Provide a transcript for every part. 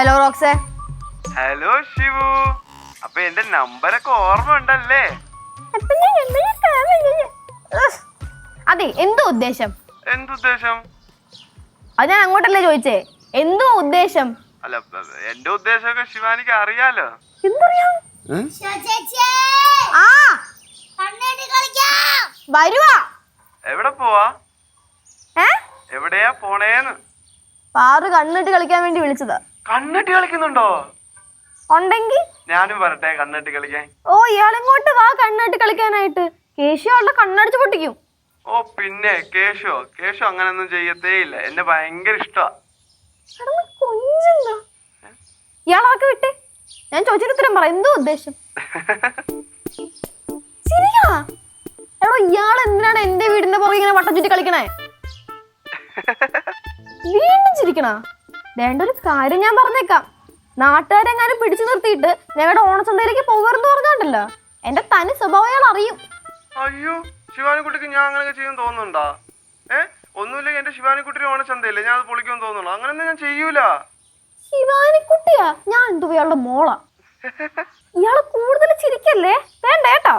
അലക്സേ hello Shivu അപ്പൊ എന്റെ നമ്പറൊക്കെ ഓർമ്മ ഉണ്ടല്ലേ? അതെ എന്തോ ഉദ്ദേശം? എന്തുദ്ദേശം അത് ഞാൻ അങ്ങോട്ടല്ലേ ചോദിച്ചേ. എന്തോ ഉദ്ദേശം? അല്ല എന്റെ ഉദ്ദേശമൊക്കെ ശിവാനിക്ക് അറിയാലോ. എന്തറിയാം? ആ. വരുവാ. എവിടെ പോവാ? എവിടെയാ പോണേന്ന്? പാറു കണ്ണിട്ട് കളിക്കാൻ വേണ്ടി വിളിച്ചതാ. കണ്ണെട്ടി കളിക്കുന്നുണ്ടോ? ഉണ്ടെങ്കിൽ? ഞാനും വരട്ടെ കണ്ണെട്ടി കളിക്കാൻ. ഓ ഇയാളെങ്ങോട്ട് വാ കണ്ണെട്ടി കളിക്കാനായിട്ട്. കേശുവാളുടെ കണ്ണടിച്ച് പൊട്ടിക്കും. ഓ പിന്നെ കേശോ കേശോ അങ്ങനെ ഒന്നും ചെയ്യത്തേ ഇല്ല എന്നെ ഭയങ്കര കൊഞ്ചെന്താ ഇയാളൊക്കെ വിട്ടേ. ഞാൻ ചോദിച്ചിട്ട് ഉത്തരം പറ. എന്തോ ഉദ്ദേശം? ശരിയാ എടോ ഇയാൾ എന്തിനാണ് എന്റെ വീടിന്റെ പുറകെ ഇങ്ങനെ വട്ടം ചുറ്റി കളിക്കണേ? വീണ്ടും ചിരിക്കണ? വേണ്ട ഒരു കാര്യം ഞാൻ പറഞ്ഞേക്കാം. നാട്ടുകാരെങ്ങാനും പിടിച്ചു നിർത്തിയിട്ട് ഞങ്ങളുടെ ഓണച്ചന്തയിലേക്ക് പോകരുന്ന് പറഞ്ഞോണ്ടല്ലോ. എന്റെ തനി സ്വഭാവം അയാൾ അറിയും. അയ്യോ ശിവാനിക്കുട്ടിക്ക് ഞാൻ അങ്ങനെയൊക്കെ ചെയ്യും തോന്നുന്നുണ്ടാ? ഏ? ഒന്നുമില്ലെങ്കിൽ എന്റെ ശിവാനിക്കുട്ടി ഓണച്ചന്തയില്ലേ? ഞാൻ അത് പൊളിക്കുമെന്ന് തോന്നുന്നു അങ്ങനെയൊന്നും ഞാൻ ചെയ്യൂല. ശിവാനിക്കുട്ടിയാ? ഞാൻ എന്തോ ഇയാളുടെ മോളാ? ഇയാൾ കൂടുതൽ ചിരിക്കല്ലേ? വേണ്ട കേട്ടോ.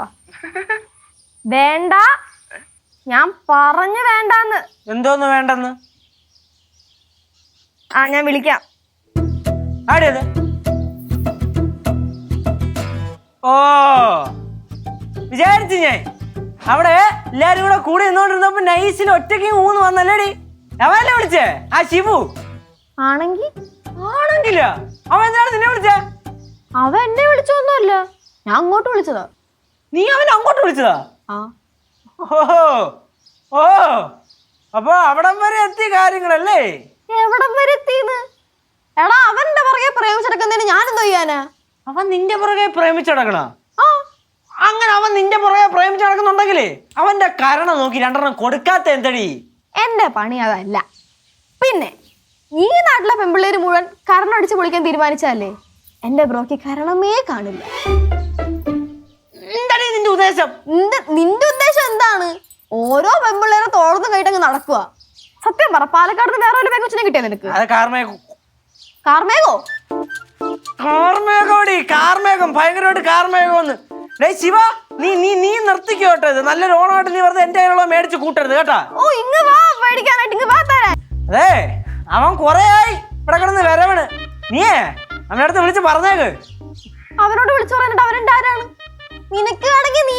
വേണ്ട. ഞാൻ പറഞ്ഞു വേണ്ടെന്ന്. എന്തോന്ന് വേണ്ടെന്ന്? ആ ഞാൻ വിളിക്കാം. ആടേത് ഓ വിചാരിച്ചു ഞാൻ. അവിടെ എല്ലാരും കൂടെ കൂടെ നിന്നോണ്ടിരുന്നപ്പോ നൈസിൽ ഒറ്റയ്ക്ക് മൂന്ന് വന്നല്ലേടി? അവനല്ലേ വിളിച്ചേ? ആ ശിവു. ആണെങ്കിൽ ആണെങ്കില? അവൻ എന്താണ് നിന്നെ വിളിച്ചേ? അവ എന്നെ വിളിച്ചൊന്നുമല്ല. ഞാൻ അങ്ങോട്ട് വിളിച്ചതാ. നീ അവൻ അങ്ങോട്ട് വിളിച്ചതാ? ആ. ഓഹോ. ഓ അപ്പൊ അവിടം വരെ എത്തിയ കാര്യങ്ങളല്ലേ? എവിടം വരെ എടാ അവന്റെ പുറകെ പ്രേമിച്ചെടുക്കുന്നതിന് ഞാൻ എന്തോ ചെയ്യാനാ? അവൻ നിന്റെ പുറകെ പ്രേമിച്ചടക്കണ? അങ്ങനെ അവൻ നിന്റെ പുറകെ പ്രേമിച്ചടക്കുന്നുണ്ടെങ്കിലേ അവന്റെ കരണം നോക്കി രണ്ടെണ്ണം കൊടുക്കാത്ത എന്തടി? എന്റെ പണി അതല്ല. പിന്നെ ഈ നാട്ടിലെ പെമ്പിള്ളേര് മുഴുവൻ കരണടിച്ച് പൊളിക്കാൻ തീരുമാനിച്ചല്ലേ എന്റെ ബ്രോക്ക് കരണമേ കാണില്ല. എന്താടി നിന്റെ ഉദ്ദേശം? നിന്റെ ഉദ്ദേശം എന്താണ്? ഓരോ പെമ്പിള്ളേരെ തോർന്നു കൈട്ടങ്ങ് നടക്കുക സത്യം പറ പാലക്കാട് വേറെ ഒരു പെങ്കൊച്ചിനെ കിട്ടിയ നിനക്ക്? അത് കാർമേഘം. കാർമേഘോ? കാർമേഘോടി കാർമേഘം ഭയങ്കരമായിട്ട് കാർമേഘം ഒന്ന് ഡേ ശിവ നീ നീ നീ നിർത്തിക്കോ കേട്ടോ ഇത്. നല്ലൊരു ഓണമായിട്ട് നീ വെറുതെ എന്റെ കയ്യിലുള്ള മേടിച്ച് കൂട്ടരുത് കേട്ടാ. ഓ ഇങ്ങ് വാ മേടിക്കാനായിട്ട് ഇങ്ങ് വാ തരാൻ അതെ അവൻ കൊറേ ആയി. ഇവിടെ കിടന്ന് വരവണ്. നീയേ അവനടുത്ത് വിളിച്ച് പറഞ്ഞേക്ക്. അവനോട് വിളിച്ചു പറഞ്ഞിട്ട് അവൻ ആരാണ്? നിനക്ക് വേണമെങ്കിൽ നീ